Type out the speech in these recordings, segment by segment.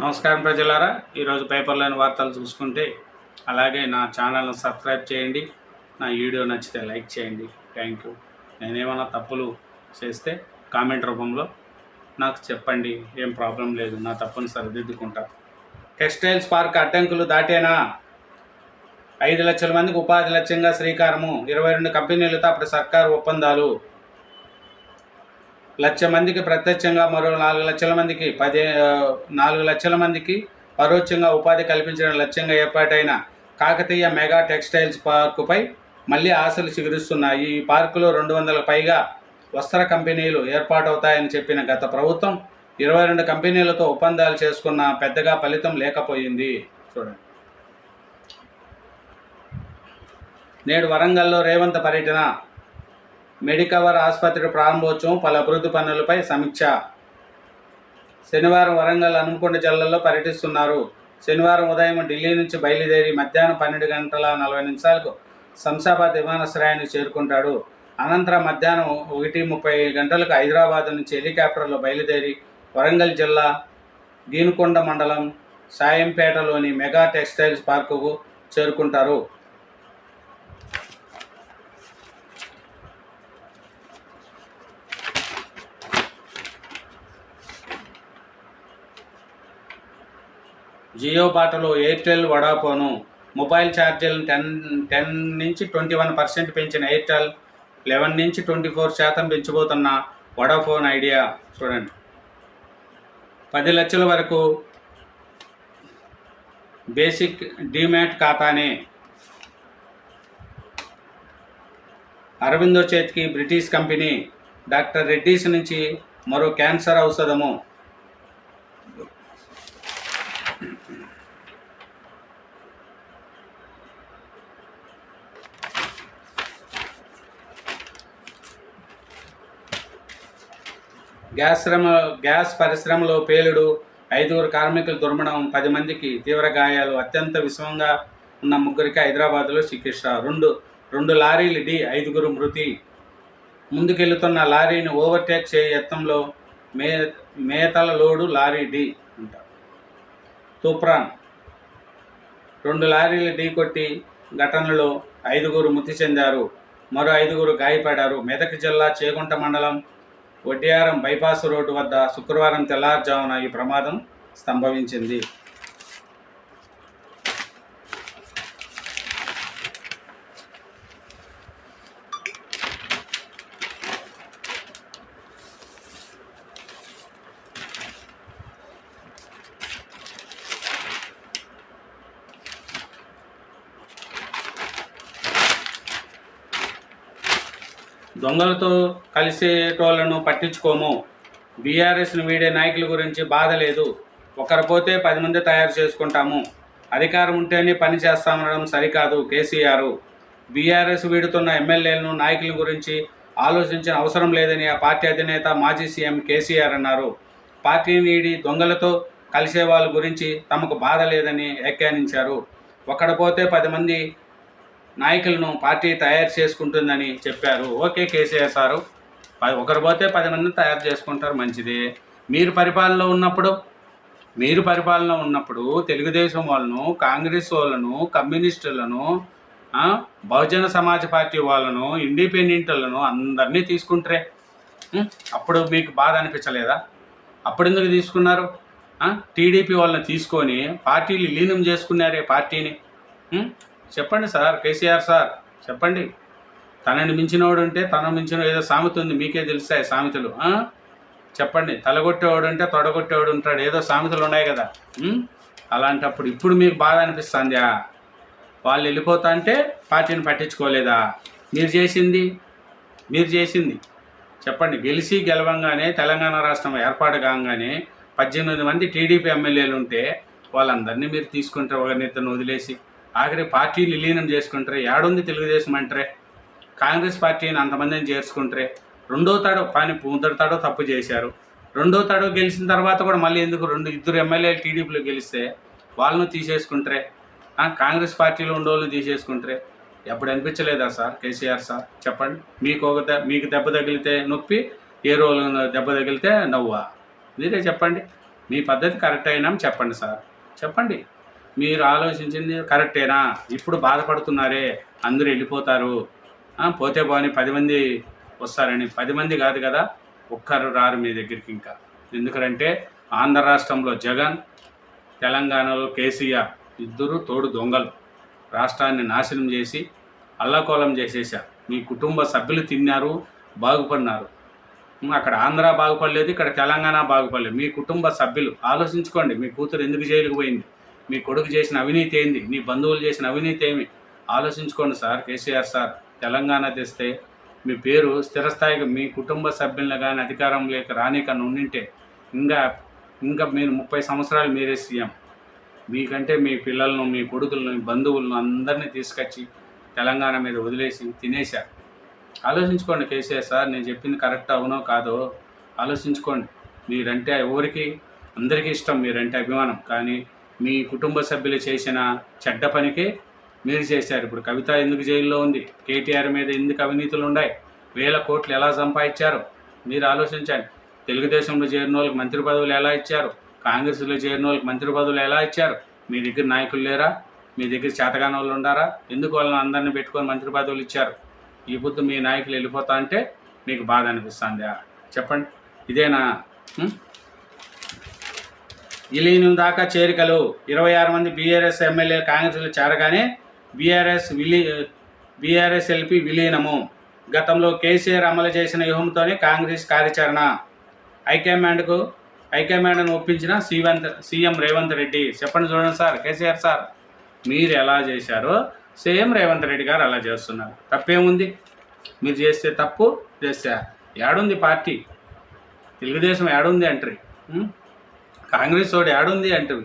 నమస్కారం ప్రజలారా. ఈరోజు పేపర్లోని వార్తలు చూసుకుంటే అలాగే నా ఛానల్ను సబ్స్క్రైబ్ చేయండి. నా వీడియో నచ్చితే లైక్ చేయండి. Thank you. నేనేమైనా తప్పులు చేస్తే కామెంట్ రూపంలో నాకు చెప్పండి. ఏం ప్రాబ్లం లేదు. నా తప్పును సరిదిద్దుకుంటా. టెక్స్టైల్స్ పార్క్ అడ్డంకులు దాటేనా? ఐదు లక్షల మందికి ఉపాధి లక్ష్యంగా శ్రీకారము. ఇరవై రెండు కంపెనీలతో అప్పుడు సర్కారు ఒప్పందాలు. లక్ష మందికి ప్రత్యక్షంగా మరో నాలుగు లక్షల మందికి పదే నాలుగు లక్షల మందికి పరోక్షంగా ఉపాధి కల్పించడం లక్ష్యంగా ఏర్పాటైన కాకతీయ మెగా టెక్స్టైల్స్ పార్కుపై మళ్ళీ ఆశలు చిగురిస్తున్నాయి. ఈ పార్కులో రెండు వందల పైగా వస్త్ర కంపెనీలు ఏర్పాటవుతాయని చెప్పిన గత ప్రభుత్వం ఇరవై రెండు కంపెనీలతో ఒప్పందాలు చేసుకున్న పెద్దగా ఫలితం లేకపోయింది. చూడండి. నేడు వరంగల్లో రేవంత్ పర్యటన మెడికవర్ ఆసుపత్రి ప్రారంభోత్సవం పలు అభివృద్ధి పనులపై సమీక్ష. శనివారం వరంగల్ హనుమకొండ జిల్లాలో పర్యటిస్తున్నారు. శనివారం ఉదయం ఢిల్లీ నుంచి బయలుదేరి మధ్యాహ్నం పన్నెండు గంటల నలభై నిమిషాలకు శంషాబాద్ విమానాశ్రయాన్ని చేరుకుంటాడు. అనంతరం మధ్యాహ్నం ఒకటి ముప్పై గంటలకు హైదరాబాద్ నుంచి హెలికాప్టర్లో బయలుదేరి వరంగల్ జిల్లా గీనుకొండ మండలం సాయంపేటలోని మెగా టెక్స్టైల్స్ పార్కుకు చేరుకుంటారు. జియో బాటలో ఎయిర్టెల్ వడాఫోను మొబైల్ ఛార్జీలను టెన్ టెన్ నుంచి ట్వంటీ వన్ పర్సెంట్ పెంచిన ఎయిర్టెల్ లెవెన్ నుంచి ట్వంటీ ఫోర్ శాతం పెంచబోతున్న వడాఫోన్ ఐడియా. చూడండి. పది లక్షల వరకు బేసిక్ డిమ్యాట్ ఖాతానే. అరవిందో చేతికి బ్రిటిష్ కంపెనీ డాక్టర్ రెడ్డీస్ నుంచి మరో క్యాన్సర్ ఔషధము. గ్యాస్ శ్రమ గ్యాస్ పరిశ్రమలో పేలుడు ఐదుగురు కార్మికులు దుర్మణం పది మందికి తీవ్ర గాయాలు అత్యంత విషమంగా ఉన్న ముగ్గురికి హైదరాబాద్లో చికిత్స. రెండు రెండు లారీలు డి ఐదుగురు మృతి. ముందుకెళ్తున్న లారీని ఓవర్టేక్ చేయ యత్నంలో మే మేతల లోడు లారీ డి అంట. తూప్రాన్. రెండు లారీలు ఢీ కొట్టి ఘటనలో ఐదుగురు మృతి చెందారు. మరో ఐదుగురు గాయపడ్డారు. మెదక్ జిల్లా చేగుంట మండలం వడ్డియారం బైపాస్ రోడ్డు వద్ద శుక్రవారం తెల్లారుజామున ఈ ప్రమాదం సంభవించింది. దొంగలతో కలిసేటోళ్ళను పట్టించుకోము. బీఆర్ఎస్ను వీడే నాయకుల గురించి బాధ లేదు. ఒకరు పోతే పది మంది తయారు చేసుకుంటాము. అధికారం ఉంటేనే పని చేస్తామనడం సరికాదు కేసీఆర్. బీఆర్ఎస్ వీడుతున్న ఎమ్మెల్యేలను నాయకుల గురించి ఆలోచించిన అవసరం లేదని ఆ పార్టీ అధినేత మాజీ సీఎం కేసీఆర్ అన్నారు. పార్టీని వీడి దొంగలతో కలిసే వాళ్ళ గురించి తమకు బాధ లేదని వ్యాఖ్యానించారు. ఒకడు పోతే పది మంది నాయకులను పార్టీ తయారు చేసుకుంటుందని చెప్పారు. Okay KCR sir. ఒకరు పోతే పది మందిని తయారు చేసుకుంటారు మంచిది. మీరు పరిపాలనలో ఉన్నప్పుడు మీరు పరిపాలన ఉన్నప్పుడు తెలుగుదేశం వాళ్ళను కాంగ్రెస్ వాళ్ళను కమ్యూనిస్టులను బహుజన సమాజ్ పార్టీ వాళ్ళను ఇండిపెండెంట్లను అందరినీ తీసుకుంటారే. అప్పుడు మీకు బాధ అనిపించలేదా? అప్పుడు ఎందుకు తీసుకున్నారు? టీడీపీ వాళ్ళని తీసుకొని పార్టీలు లీనం చేసుకున్నారే పార్టీని. చెప్పండి సార్ కేసీఆర్ సార్ చెప్పండి. తనని మించినవాడు ఉంటే తన మించిన ఏదో సామెత ఉంది మీకే తెలుస్తాయి సామెతలు. చెప్పండి తలగొట్టేవాడు ఉంటే తొడగొట్టేవాడు ఉంటాడు ఏదో సామెతలు ఉన్నాయి కదా. అలాంటప్పుడు ఇప్పుడు మీకు బాధ అనిపిస్తుందా? వాళ్ళు వెళ్ళిపోతా అంటే పార్టీని పట్టించుకోలేదా? మీరు చేసింది? మీరు చేసింది. చెప్పండి గెలిచి గెలవంగానే తెలంగాణ రాష్ట్రం ఏర్పాటు కాగానే పద్దెనిమిది మంది టీడీపీ ఎమ్మెల్యేలు ఉంటే వాళ్ళందరినీ మీరు తీసుకుంటారు నేతను వదిలేసి ఆఖరి పార్టీని విలీనం చేసుకుంటారే ఏడుంది తెలుగుదేశం అంటారే కాంగ్రెస్ పార్టీని అంతమందిని చేర్చుకుంటారే రెండో తాడో పని మొదటి తాడో తప్పు చేశారు. రెండో తాడో గెలిచిన తర్వాత కూడా మళ్ళీ ఎందుకు రెండు ఇద్దరు ఎమ్మెల్యేలు టీడీపీలో గెలిస్తే వాళ్ళను తీసేసుకుంటారే కాంగ్రెస్ పార్టీలో ఉండేవాళ్ళు తీసేసుకుంటారే? ఎప్పుడు అనిపించలేదా సార్ కేసీఆర్ సార్? చెప్పండి. మీకు ఒక మీకు దెబ్బ తగిలితే నొప్పి ఏ రోజు దెబ్బ తగిలితే నవ్వా? మీరే చెప్పండి. మీ పద్ధతి కరెక్ట్ అయినా చెప్పండి సార్. చెప్పండి. మీరు ఆలోచించింది కరెక్టేనా? ఇప్పుడు బాధపడుతున్నారే అందరూ వెళ్ళిపోతారు. పోతే బాగుని పది మంది వస్తారని. పది మంది కాదు కదా ఒక్కరు రారు మీ దగ్గరికి ఇంకా. ఎందుకంటే ఆంధ్ర రాష్ట్రంలో జగన్ తెలంగాణలో కేసీఆర్ ఇద్దరు తోడు దొంగలు. రాష్ట్రాన్ని నాశనం చేసి అల్లకోలం చేసేసారు మీ కుటుంబ సభ్యులు తిన్నారు బాగుపడినారు. అక్కడ ఆంధ్ర బాగుపడలేదు ఇక్కడ తెలంగాణ బాగుపడలేదు. మీ కుటుంబ సభ్యులు ఆలోచించుకోండి మీ కూతురు ఎందుకు జైలుకు పోయింది? మీ కొడుకు చేసిన అవినీతి ఏంది? మీ బంధువులు చేసిన అవినీతి ఏమి? ఆలోచించుకోండి సార్ కేసీఆర్ సార్. తెలంగాణ తెస్తే మీ పేరు స్థిరస్థాయిగా మీ కుటుంబ సభ్యులను కానీ అధికారం లేక రానికన్నా ఉండింటే ఇంకా ఇంకా మీరు ముప్పై సంవత్సరాలు మీరే సీఎం. మీకంటే మీ పిల్లలను మీ కొడుకులను మీ బంధువులను అందరినీ తీసుకొచ్చి తెలంగాణ మీద వదిలేసి తినేశారు ఆలోచించుకోండి కేసీఆర్ సార్ నేను చెప్పింది కరెక్ట్ అవునో కాదో. ఆలోచించుకోండి. మీరంటే ఎవరికి? అందరికీ ఇష్టం మీరంటే అభిమానం. కానీ మీ కుటుంబ సభ్యులు చేసిన చెడ్డ పనికి మీరు చేశారు. ఇప్పుడు కవిత ఎందుకు జైల్లో ఉంది? కేటీఆర్ మీద ఎందుకు అవినీతులు ఉన్నాయి? వేల కోట్లు ఎలా సంపాదించారు? మీరు ఆలోచించండి. తెలుగుదేశంలో చేరిన వాళ్ళకి మంత్రి పదవులు ఎలా ఇచ్చారు? కాంగ్రెస్లో చేరిన వాళ్ళకి మంత్రి పదవులు ఎలా ఇచ్చారు? మీ దగ్గర నాయకులు లేరా? మీ దగ్గర చేతగాని వాళ్ళు ఉండారా? ఎందుకు వాళ్ళని అందరిని పెట్టుకొని మంత్రి పదవులు ఇచ్చారు? ఈ పొద్దు మీ నాయకులు వెళ్ళిపోతా అంటే మీకు బాధ అనిపిస్తుందా? చెప్పండి. ఇదేనా? విలీనం దాకా చేరికలు. ఇరవై ఆరు మంది బీఆర్ఎస్ ఎమ్మెల్యే కాంగ్రెస్లో చేరగానే బీఆర్ఎస్ విలీ బీఆర్ఎస్ ఎల్పి విలీనము. గతంలో కేసీఆర్ అమలు చేసిన వ్యూహంతోనే కాంగ్రెస్ కార్యాచరణ. హైకమాండ్కు హైకమాండ్ను ఒప్పించిన సీవంత్ సీఎం రేవంత్ రెడ్డి. చెప్పండి చూడండి సార్ కేసీఆర్ సార్ మీరు ఎలా చేశారో? సేమ్ రేవంత్ రెడ్డి గారు అలా చేస్తున్నారు. తప్పేముంది? మీరు చేస్తే తప్పు చేస్తే ఏడుంది పార్టీ. తెలుగుదేశం ఏడుంది అంటారు. కాంగ్రెస్ వాడు ఏడుంది అంటారు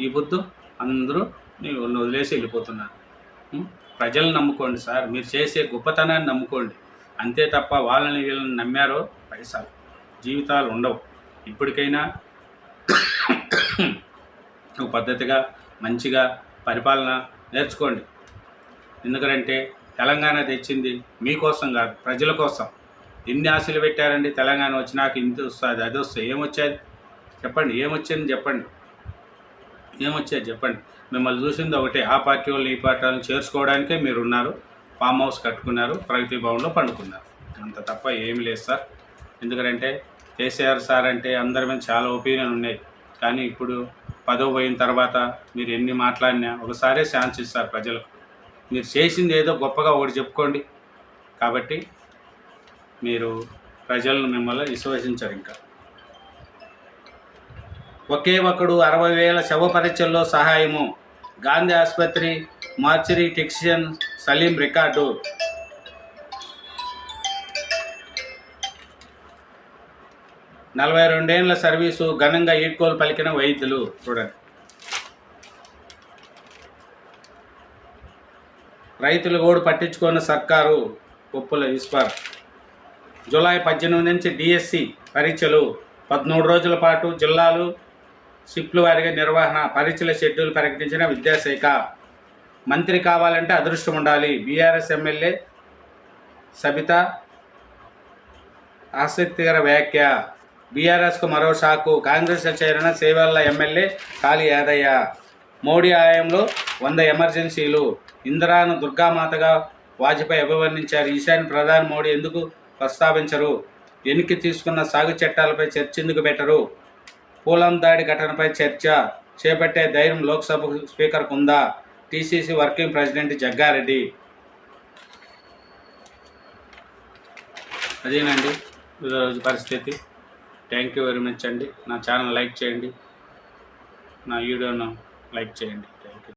ఈ పొద్దు అందరూ నేను వదిలేసి వెళ్ళిపోతున్నారు. ప్రజలు నమ్ముకోండి సార్. మీరు చేసే గొప్పతనాన్ని నమ్ముకోండి. అంతే తప్ప వాళ్ళని వీళ్ళని నమ్మారో పైసలు. జీవితాలు ఉండవు. ఇప్పటికైనా ఒక పద్ధతిగా మంచిగా పరిపాలన నేర్చుకోండి. ఎందుకంటే తెలంగాణ తెచ్చింది మీకోసం కాదు ప్రజల కోసం. ఎన్ని ఆశలు పెట్టారండి తెలంగాణ వచ్చినాక ఇంత వస్తుంది అది వస్తుంది ఏమొచ్చేది? చెప్పండి ఏమొచ్చింది చెప్పండి. ఏమొచ్చేది చెప్పండి. మిమ్మల్ని చూసింది ఒకటే ఆ పార్టీ వాళ్ళు ఈ పార్టీ వాళ్ళని చేర్చుకోవడానికే మీరు ఉన్నారు ఫామ్ హౌస్ కట్టుకున్నారు ప్రగతి భవన్లో పండుకున్నారు. అంత తప్ప ఏమి లేదు సార్. ఎందుకంటే కేసీఆర్ సార్ అంటే అందరి మీద చాలా ఒపీనియన్ ఉన్నాయి. కానీ ఇప్పుడు పదవి పోయిన తర్వాత మీరు ఎన్ని మాట్లాడినా ఒకసారే ఛాన్స్ ఇస్తారు ప్రజలకు. మీరు చేసింది ఏదో గొప్పగా ఒకటి చెప్పుకోండి. కాబట్టి మీరు ప్రజలను మిమ్మల్ని విశ్వసించరు ఇంకా. ఒకే ఒకడు అరవై వేల శవ పరీక్షల్లో సహాయము. గాంధీ ఆసుపత్రి మార్చరీ టెక్సియన్ సలీం రికార్డు. నలభై రెండేళ్ళ సర్వీసు ఘనంగా ఈడ్కోలు పలికిన వైద్యులు. చూడండి. రైతులు ఓడు పట్టించుకున్న సర్కారు ఉప్పుల ఇస్పార్. జూలై పద్దెనిమిది నుంచి డిఎస్సి పరీక్షలు. పదమూడు రోజుల పాటు జిల్లాలు షిఫ్ట్ల వారిగా నిర్వహణ పరీక్షల షెడ్యూల్ ప్రకటించిన విద్యాశాఖ. మంత్రి కావాలంటే అదృష్టం ఉండాలి. బీఆర్ఎస్ ఎమ్మెల్యే సబిత ఆసక్తికర వ్యాఖ్య. బీఆర్ఎస్కు మరో షాకు. కాంగ్రెస్ చేరిన సేవల్ల ఎమ్మెల్యే కాళీ యాదయ్య. మోడీ ఆయంలో వంద ఎమర్జెన్సీలు. ఇందిరాను దుర్గామాతగా వాజ్పేయి అభివర్ణించారు. ఈశాన్య ప్రధాని మోడీ ఎందుకు ప్రస్తావించరు? వెనక్కి తీసుకున్న సాగు చట్టాలపై చర్చ ఎందుకు పెట్టరు. పూలం దాడి ఘటనపై చర్చ చేపట్టే ధైర్యం లోక్సభ స్పీకర్కు ఉందా టీసీసీ వర్కింగ్ ప్రెసిడెంట్ జగ్గారెడ్డి. అదేనండి ఈరోజు పరిస్థితి. థ్యాంక్ యూ వెరీ మచ్ అండి. నా ఛానల్ లైక్ చేయండి. నా వీడియోను లైక్ చేయండి.